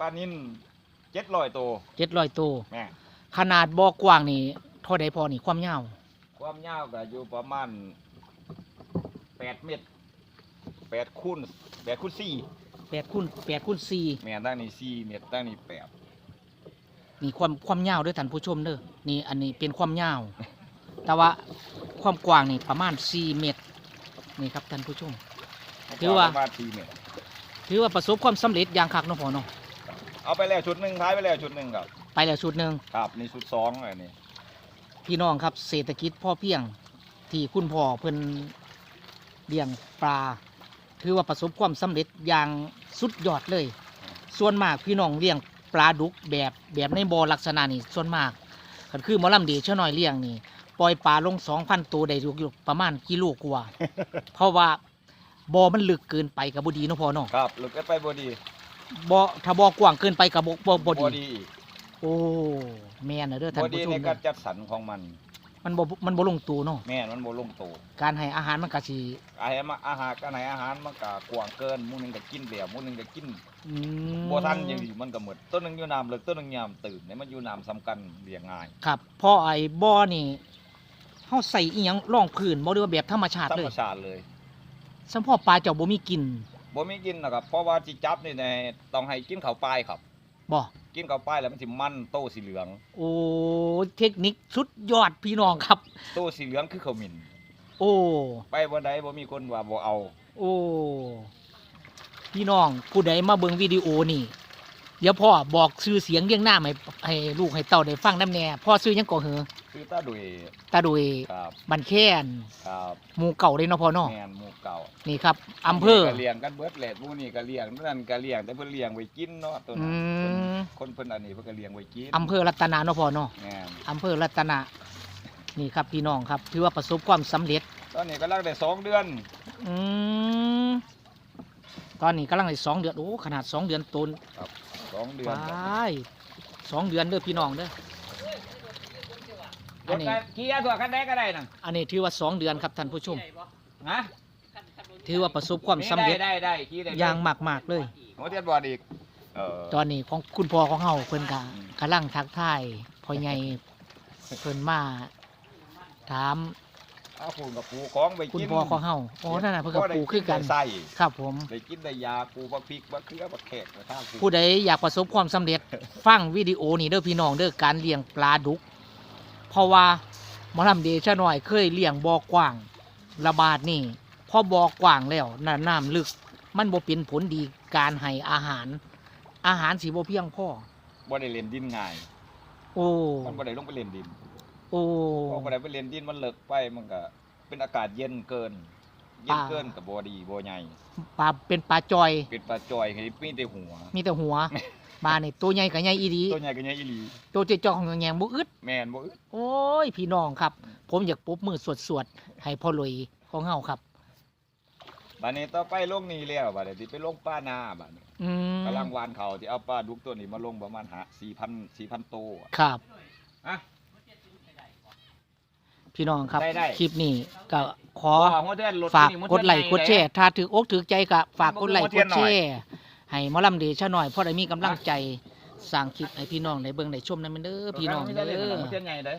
ปลานินเจ็ดร้อยตัวเจ็ดร้อยตัว แม่ขนาดบ่อกว้างนี่เท่าใดพอนี่ความยาวความยาวก็อยู่ประมาณแปดเมตรแปดคูณแปดคูณสี่แปดคูณแปดคูณสี่แม่นตั้งนี่สี่เมตรตั้งนี่แปดนี่ความความยาวเด้อท่านผู้ชมเด้อนี่อันนี้เป็นความยาว แต่ว่าความกว้างนี่ประมาณสี่เมตรนี่ครับท่านผู้ชม ถือว่า ประมาณสี่เมตรถือว่าประสบความสำเร็จอย่างคักเนาะพ่อเนาะ เอาไปแล้วชุดหนึ่งท้ายไปแล้วชุดหนึ่งครับ ไปแล้วชุดหนึ่งครับนี่ชุดสองอันนี้พี่น้องครับเศรษฐกิจพ่อเพียงที่คุณพ่อเพิ่นเลี้ยงปลา ถือว่าประสบความสำเร็จอย่างสุดยอดเลย ส่วนมากพี่น้องเลี้ยงปลาดุกแบบแบบในบ่อลักษณะนี่ส่วนมากก็คือหมอลำเดีเช่น้อยเลี้ยงนี่ปล่อยปลาลงสองพันตัวได้อยู่ประมาณกิโลกว่า เพราะว่าบ่อมันลึกเกินไปกับบ่ดีเนาะพ่อเนาะครับหลุดไปบดี บ่อถ้าบ่อกว้างเกินไปกับบ่บ่บ่บดีดีอีกโอ้แม่นนะเด้อท่านบดีผู้ชมในเด้การอจัดสรรของมัน มันบ่มันบ่ลงตัวเนาะแม่นมันโบลงโตวการให้อาหารมันก็สิอาหารมาอาหารกันไหนอาหารมันก็กว้างเกินหมู่หนึงก็กินเดียวหมู่หนึงก็กินอืมบ่ทันอย่างนี้มันก็หมดต้นหนึงอยู่น้ำเลิกต้นหนึงยามตื่นเนี่ยมันอยู่น้ำสำคัญเลี้ยงง่ายครับเพอไอ้บ่อนี่เฮาใส่อีหยังรองพื้นบ่หรือว่าแบบธรรมชาติธรเลรมยชาติเลยสำพ่อปลาเจ้าบ่มีกลิ่น บ่มีกินนะครับ เพราะว่าจิจับนี่ในต้องให้กินข้าวปลายครับ บ่กินข้าวปลายแล้วมันสิมันโตสีเหลือง โอ้เทคนิคสุดยอดพี่น้องครับ โตสีเหลืองคือข้าวหมิ่นโอ้ไปบ่ได้บ่มีคนว่าบ่เอา โอ้พี่น้องผู้ใดมาเบิ่งวิดีโอนี่เดี๋ยวพ่อบอกชื่อเสียงเรียงหน้าให้ให้ลูกให้เต้าได้ฟังนำแน่พ่อซื้อหยังก่อเหอ คือตาดุยตาโดยครับบันแค้นครับหมู่เก่าเลยเนาะพ่อเนาะแม่นหมู่เก่านี่ครับอำเภอก็เลี้ยงกันเบิดแหละหมู่นี้ก็เลี้ยงนั่นก็เลี้ยงแต่เพิ่นเลี้ยงไว้กินเนาะตัวอืนั้นมคนเพิ่นอันนี้เพิ่นก็เลี้ยงไว้กินอำเภอรัตนาเนาะพ่อเนาะแม่นอำเภอรัตนะนี่ครับพี่น้องครับถือว่าประสบความสำเร็จ ตอนนี้กำลังได้สองเดือนอืมตอนนี้กำลังได้สองเดือนโอ้ขนาดสองเดือนต้นสองเดืไปอนสองเดือนเด้อพี่น้องเด้อร อันถนี้ก็ขี่ตัวคันใดก็ได้นั่นอันนี้ถือว่าสองเดือนครับท่านผู้ชม ฮะถือว่าประสบความสำเร็จได้ได้ได้ขี่ได้อย่างมากๆเลย หัวเทียนบอดอีกเออตอนนี้ของคุณพ่อของเฮาเพิ่นกะอืมกำลังทักทายพ่อใหญ่เพิ่นมาถามเอาปูกับปูของไปคุณกินพ่อของเฮาโอ้นั่นน่ะเพิ่นก็ปลูกคือกัน ได้ใส่ครับ ผม ได้กินได้ยาปูบักพริกบักเขือบักแขกบักข้าวปูผู้ใดอยากประสบความสำเร็จ ฟังวิดีโอนี้เด้อพี่น้องเด้อการเลี้ยงปลาดุก เพราะว่าหมอลำเดชะหน่อยเคยเลี้ยงบ่อกว้างระบาดนี่พอบ่อกว้างแล้วน่ะน้ำลึก มันบ่เป็นผลดีการให้อาหาร อาหารสิบ่เพียงพอบ่ได้เล่นดินง่าย โอ้มันบ่ได้ลงไปเล่นดิน โอ้พอบ่ได้ไปเล่นดินมันเลิกไปมันก็เป็นอากาศเย็นเกิน เย็นเกินกับบ่ดีบ่ใหญ่ปลาเป็นปลาจอย เป็นปลาจอยให้มีแต่หัว มีแต่หัว ปลานี่ตัวใหญ่กับใหญ่อีดีตัวใหญ่ก็ใหญ่อีหลีตัวเจ๊จอกของแงงบ่อึดแม่นบ่อึดโอ้ยพี่น้องครับ ผมอยากปรบมือสวดๆให้พ่อหลุยของเฮาครับบัดนี้ต่อไปลงนี่แล้วบัดนี้สิไปลงป้านาบัดนี้อืมกำลังหวานเขาที่เอาปลาดุกตัวนี้มาลงประมาณหา4,000 4,000ตัวอะครับ อะ พี่น้องครับ ได้ได้ คลิปนี้ก็ขออ๋อหัวเทือนรถฝากนี่หัวกดไลค์เทืกอนดใหญ่แชร์ถ้าถืออกถือใจก็ฝากกดไลค์หัวกเทียดนหน่แชอยร์ ให้หมอลำเดชะหน่อยเพราะได้มีกำลังใจสร้างคลิปให้พี่น้องในเบื้องในชมนั่นเด้อพี่น้องเด้ได้เลยอเทือนใหญ่เด้อ